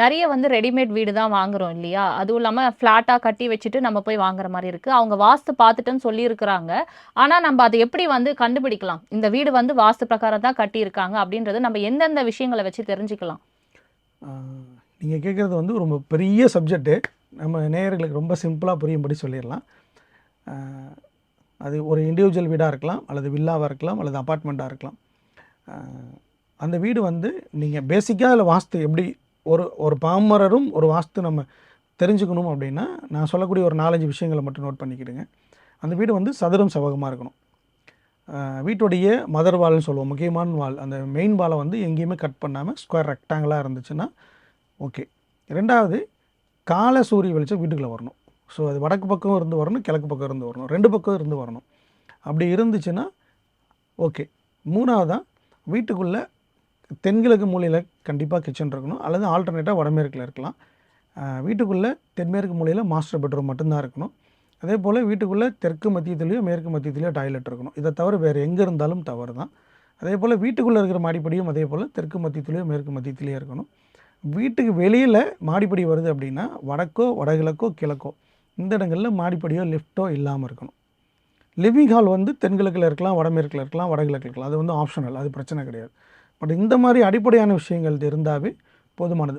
நிறைய வந்து ரெடிமேட் வீடு தான் வாங்குறோம் இல்லையா? அதுவும் இல்லாமல் ஃப்ளாட்டாக கட்டி வச்சுட்டு நம்ம போய் வாங்குற மாதிரி இருக்குது அவங்க வாஸ்து பார்த்துட்டுன்னு சொல்லியிருக்கிறாங்க. ஆனால் நம்ம அதை எப்படி வந்து கண்டுபிடிக்கலாம்? இந்த வீடு வந்து வாஸ்து பிரகாரம் தான் கட்டியிருக்காங்க அப்படின்றது நம்ம எந்தெந்த விஷயங்களை வச்சு தெரிஞ்சுக்கலாம்? நீங்கள் கேட்குறது வந்து ரொம்ப பெரிய சப்ஜெக்ட்டு நம்ம நேயர்களுக்கு ரொம்ப சிம்பிளாக புரியும்படி சொல்லிடலாம். அது ஒரு இண்டிவிஜுவல் வீடாக இருக்கலாம் அல்லது வில்லாவாக இருக்கலாம் அல்லது அப்பார்ட்மெண்ட்டாக இருக்கலாம். அந்த வீடு வந்து நீங்கள் பேசிக்காக அதில் வாஸ்து எப்படி ஒரு ஒரு பாமரரும் ஒரு வாஸ்து நம்ம தெரிஞ்சுக்கணும் அப்படின்னா நான் சொல்லக்கூடிய ஒரு நாலஞ்சு விஷயங்களை மட்டும் நோட் பண்ணிக்கிடுங்க. அந்த வீடு வந்து சதுரம் செவகமாக இருக்கணும். வீட்டுடைய மதர் வால்னு சொல்லுவோம். முக்கியமான வால் அந்த மெயின் வாலை வந்து எங்கேயுமே கட் பண்ணாமல் ஸ்கொயர் ரெக்டாங்கிளாக இருந்துச்சுன்னா ஓகே ரெண்டாவது கால சூரிய வெளிச்சம் வீட்டுக்குள்ளே வரணும். ஸோ அது வடக்கு பக்கம் இருந்து வரணும் கிழக்கு பக்கம் இருந்து வரணும். ரெண்டு பக்கம் இருந்து வரணும். அப்படி இருந்துச்சுன்னா ஓகே மூணாவதாக வீட்டுக்குள்ளே தென்கிழக்கு மூலையில் கண்டிப்பாக கிச்சன் இருக்கணும். அல்லது ஆல்டர்னேட்டாக வடமேற்கில் இருக்கலாம். வீட்டுக்குள்ளே தென்மேற்கு மூலையில் மாஸ்டர் பெட்ரூம் மட்டும்தான் இருக்கணும். அதே போல் வீட்டுக்குள்ளே தெற்கு மத்தியத்துலேயோ மேற்கு மத்தியத்துலேயோ டாய்லெட் இருக்கணும். இதை தவிர வேறு எங்கே இருந்தாலும் தவறு தான் அதே போல் வீட்டுக்குள்ளே இருக்கிற மாடிப்படியும் அதே போல் தெற்கு மத்தியத்துலேயோ மேற்கு மத்தியத்துலேயோ இருக்கணும். வீட்டுக்கு வெளியில் மாடிப்படி வருது அப்படின்னா வடக்கோ வடகிழக்கோ கிழக்கோ இந்த இடங்களில் மாடிப்படியோ லிஃப்ட்டோ இல்லாமல் இருக்கணும். லிவிங் ஹால் வந்து தென்கிழக்கில் இருக்கலாம் வடமேற்கில் இருக்கலாம் வடகிழக்கில் இருக்கலாம். அது வந்து ஆப்ஷனல் அது பிரச்சனை கிடையாது. பட் இந்த மாதிரி அடிப்படையான விஷயங்கள் இருந்தாவே போதுமானது.